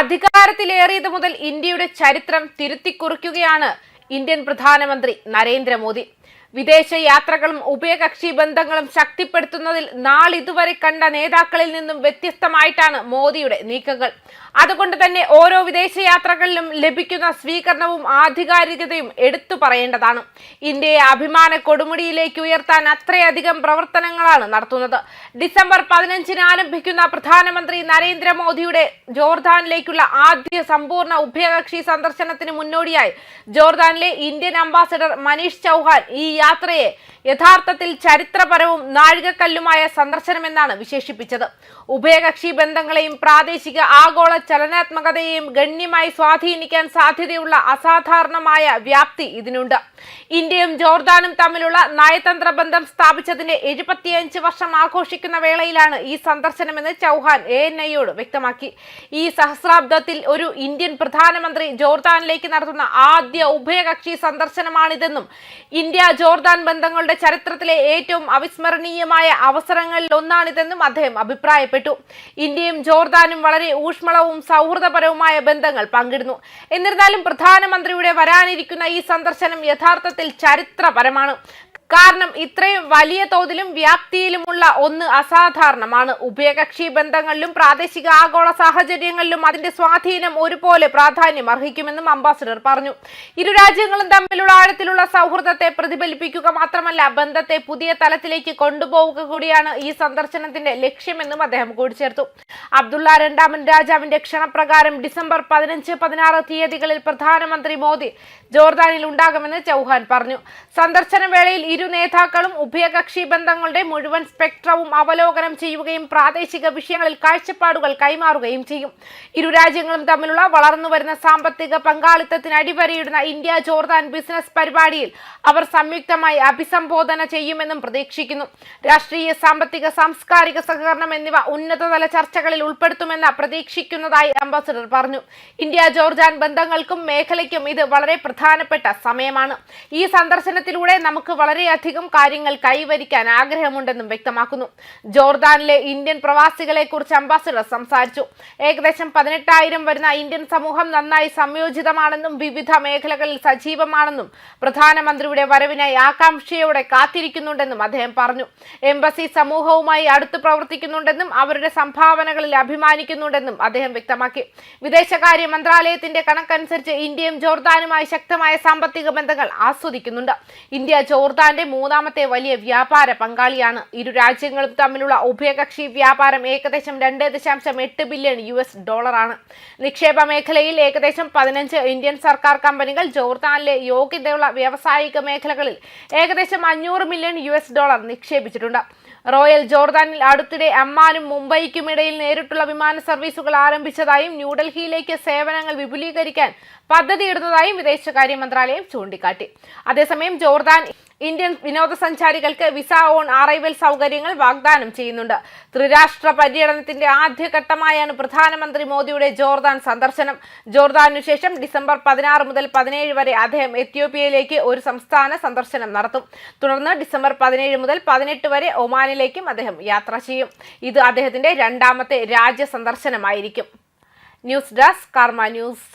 അധികാരത്തിലേറിയത് മുതൽ ഇന്ത്യയുടെ ചരിത്രം തിരുത്തിക്കുറിക്കുകയാണ് ഇന്ത്യൻ പ്രധാനമന്ത്രി നരേന്ദ്രമോദി. വിദേശ യാത്രകളും ഉഭയകക്ഷി ബന്ധങ്ങളും ശക്തിപ്പെടുത്തുന്നതിൽ നാളിതുവരെ കണ്ട നേതാക്കളിൽ നിന്നും വ്യത്യസ്തമായിട്ടാണ് മോദിയുടെ നീക്കങ്ങൾ. അതുകൊണ്ട് തന്നെ ഓരോ വിദേശ യാത്രകളിലും ലഭിക്കുന്ന സ്വീകരണവും ആധികാരികതയും എടുത്തു പറയേണ്ടതാണ്. ഇന്ത്യയെ അഭിമാന കൊടുമുടിയിലേക്ക് ഉയർത്താൻ അത്രയധികം പ്രവർത്തനങ്ങളാണ് നടത്തുന്നത്. ഡിസംബർ പതിനഞ്ചിന് ആരംഭിക്കുന്ന പ്രധാനമന്ത്രി നരേന്ദ്രമോദിയുടെ ജോർദാനിലേക്കുള്ള ആദ്യ സമ്പൂർണ ഉഭയകക്ഷി സന്ദർശനത്തിന് മുന്നോടിയായി ജോർദാനിലെ ഇന്ത്യൻ അംബാസഡർ മനീഷ് ചൗഹാൻ ഈ യാത്രയെ യഥാർത്ഥത്തിൽ ചരിത്രപരവും നാഴികക്കല്ലുമായ സന്ദർശനമെന്നാണ് വിശേഷിപ്പിച്ചത്. ഉഭയകക്ഷി ബന്ധങ്ങളെയും പ്രാദേശിക ആഗോള ചലനാത്മകതയെയും ഗണ്യമായി സ്വാധീനിക്കാൻ സാധ്യതയുള്ള അസാധാരണമായ വ്യാപ്തി ഇതിനുണ്ട്. ഇന്ത്യയും ജോർദാനും തമ്മിലുള്ള നയതന്ത്ര ബന്ധം സ്ഥാപിച്ചതിന്റെ എഴുപത്തിയഞ്ച് വർഷം ആഘോഷിക്കുന്ന വേളയിലാണ് ഈ സന്ദർശനമെന്ന് ചൗഹാൻ എ എൻ ഐയോട് വ്യക്തമാക്കി. ഈ സഹസ്രാബ്ദത്തിൽ ഒരു ഇന്ത്യൻ പ്രധാനമന്ത്രി ജോർദാനിലേക്ക് നടത്തുന്ന ആദ്യ ഉഭയകക്ഷി സന്ദർശനമാണിതെന്നും ഇന്ത്യ ജോർദാൻ ബന്ധങ്ങളുടെ ചരിത്രത്തിലെ ഏറ്റവും അവിസ്മരണീയമായ അവസരങ്ങളിൽ ഒന്നാണിതെന്നും അദ്ദേഹം അഭിപ്രായപ്പെട്ടു. ഇന്ത്യയും ജോർദാനും വളരെ ഊഷ്മളവും സൗഹൃദപരവുമായ ബന്ധങ്ങൾ പങ്കിടുന്നു. എന്നിരുന്നാലും പ്രധാനമന്ത്രിയുടെ വരാനിരിക്കുന്ന ഈ സന്ദർശനം യഥാർത്ഥത്തിൽ ചരിത്രപരമാണ്. കാരണം ഇത്രയും വലിയ തോതിലും വ്യാപ്തിയിലുമുള്ള ഒന്ന് അസാധാരണമാണ്. ഉഭയകക്ഷി ബന്ധങ്ങളിലും പ്രാദേശിക ആഗോള സാഹചര്യങ്ങളിലും അതിന്റെ സ്വാധീനം ഒരുപോലെ പ്രാധാന്യം അർഹിക്കുമെന്നും അംബാസിഡർ പറഞ്ഞു. ഇരു രാജ്യങ്ങളും തമ്മിലുള്ള ആഴത്തിലുള്ള സൗഹൃദത്തെ പ്രതിഫലിപ്പിക്കുക മാത്രമല്ല ബന്ധത്തെ പുതിയ തലത്തിലേക്ക് കൊണ്ടുപോവുക കൂടിയാണ് ഈ സന്ദർശനത്തിന്റെ ലക്ഷ്യമെന്നും അദ്ദേഹം കൂട്ടിച്ചേർത്തു അബ്ദുള്ള രണ്ടാമൻ രാജാവിന്റെ ക്ഷണപ്രകാരം ഡിസംബർ പതിനഞ്ച് പതിനാറ് തീയതികളിൽ പ്രധാനമന്ത്രി മോദി ജോർദാനിൽ ഉണ്ടാകുമെന്ന് ചൗഹാൻ പറഞ്ഞു. സന്ദർശന വേളയിൽ ഇരു നേതാക്കളും ഉഭയകക്ഷി ബന്ധങ്ങളുടെ മുഴുവൻ സ്പെക്ട്രവും അവലോകനം ചെയ്യുകയും പ്രാദേശിക വിഷയങ്ങളിൽ കാഴ്ചപ്പാടുകൾ കൈമാറുകയും ചെയ്യും. ഇരു രാജ്യങ്ങളും തമ്മിലുള്ള വളർന്നുവരുന്ന സാമ്പത്തിക പങ്കാളിത്തത്തിന് അടിവരയിടുന്ന ഇന്ത്യ ജോർദാൻ ബിസിനസ് പരിപാടിയിൽ അവർ സംയുക്തമായി അഭിസംബോധന ചെയ്യുമെന്നും പ്രതീക്ഷിക്കുന്നു. രാഷ്ട്രീയ സാമ്പത്തിക സാംസ്കാരിക സഹകരണം എന്നിവ ഉന്നതതല ചർച്ചകളിൽ ഉൾപ്പെടുത്തുമെന്ന് പ്രതീക്ഷിക്കുന്നതായി അംബാസഡർ പറഞ്ഞു. ഇന്ത്യ ജോർജാൻ ബന്ധങ്ങൾക്കും മേഖലയ്ക്കും ഇത് വളരെ പ്രധാനപ്പെട്ട സമയമാണ്. ഈ സന്ദർശനത്തിലൂടെ നമുക്ക് വളരെയധികം കാര്യങ്ങൾ കൈവരിക്കാൻ ആഗ്രഹമുണ്ടെന്നും വ്യക്തമാക്കുന്നു. ജോർദാനിലെ ഇന്ത്യൻ പ്രവാസികളെ കുറിച്ച് അംബാസിഡർ സംസാരിച്ചു. ഏകദേശം പതിനെട്ടായിരം വരുന്ന ഇന്ത്യൻ സമൂഹം നന്നായി സംയോജിതമാണെന്നും വിവിധ മേഖലകളിൽ സജീവമാണെന്നും പ്രധാനമന്ത്രിയുടെ വരവിനായി ആകാംക്ഷയോടെ കാത്തിരിക്കുന്നുണ്ടെന്നും അദ്ദേഹം പറഞ്ഞു. എംബസി സമൂഹവുമായി അടുത്ത് പ്രവർത്തിക്കുന്നുണ്ടെന്നും അവരുടെ സംഭാവനകളിൽ അഭിമാനിക്കുന്നുണ്ടെന്നും അദ്ദേഹം വ്യക്തമാക്കി. വിദേശകാര്യ മന്ത്രാലയത്തിന്റെ കണക്കനുസരിച്ച് ഇന്ത്യയും ജോർദാനുമായി ശക്തമായ സാമ്പത്തിക ബന്ധങ്ങൾ ആസ്വദിക്കുന്നുണ്ട്. ഇന്ത്യ ജോർദാന്റെ മൂന്നാമത്തെ വലിയ വ്യാപാര പങ്കാളിയാണ്. ഇരു രാജ്യങ്ങളും തമ്മിലുള്ള ഉഭയകക്ഷി വ്യാപാരം ഏകദേശം രണ്ട് ദശാംശം എട്ട് ബില്യൺ യു എസ് ഡോളറാണ്. നിക്ഷേപ മേഖലയിൽ ഏകദേശം പതിനഞ്ച് ഇന്ത്യൻ സർക്കാർ കമ്പനികൾ ജോർദാനിലെ യോഗ്യതയുള്ള വ്യാവസായിക മേഖലകളിൽ ഏകദേശം അഞ്ഞൂറ് മില്യൺ യു എസ് ഡോളർ നിക്ഷേപിച്ചിട്ടുണ്ട്. റോയൽ ജോർദാനിൽ അടുത്തിടെ അമ്മാനും മുംബൈക്കും ഇടയിൽ നേരിട്ടുള്ള വിമാന സർവീസുകൾ ആരംഭിച്ചതായും ന്യൂഡൽഹിയിലേക്ക് സേവനങ്ങൾ വിപുലീകരിക്കാൻ പദ്ധതിയിടുന്നതായും വിദേശകാര്യ മന്ത്രാലയം ചൂണ്ടിക്കാട്ടി. അതേസമയം ജോർദാൻ ഇന്ത്യൻ വിനോദസഞ്ചാരികൾക്ക് വിസ ഓൺ അറൈവൽ സൗകര്യങ്ങൾ വാഗ്ദാനം ചെയ്യുന്നുണ്ട്. ത്രിരാഷ്ട്ര പര്യടനത്തിന്റെ ആദ്യഘട്ടമായാണ് പ്രധാനമന്ത്രി മോദിയുടെ ജോർദാൻ സന്ദർശനം. ജോർദാനു ശേഷം ഡിസംബർ പതിനാറ് മുതൽ പതിനേഴ് വരെ അദ്ദേഹം എത്യോപ്യയിലേക്ക് ഒരു സംസ്ഥാന സന്ദർശനം നടത്തും. തുടർന്ന് ഡിസംബർ പതിനേഴ് മുതൽ പതിനെട്ട് വരെ ഒമാനിലേക്കും അദ്ദേഹം യാത്ര ചെയ്യും. ഇത് അദ്ദേഹത്തിന്റെ രണ്ടാമത്തെ രാജ്യ സന്ദർശനമായിരിക്കും. News desk Karma news.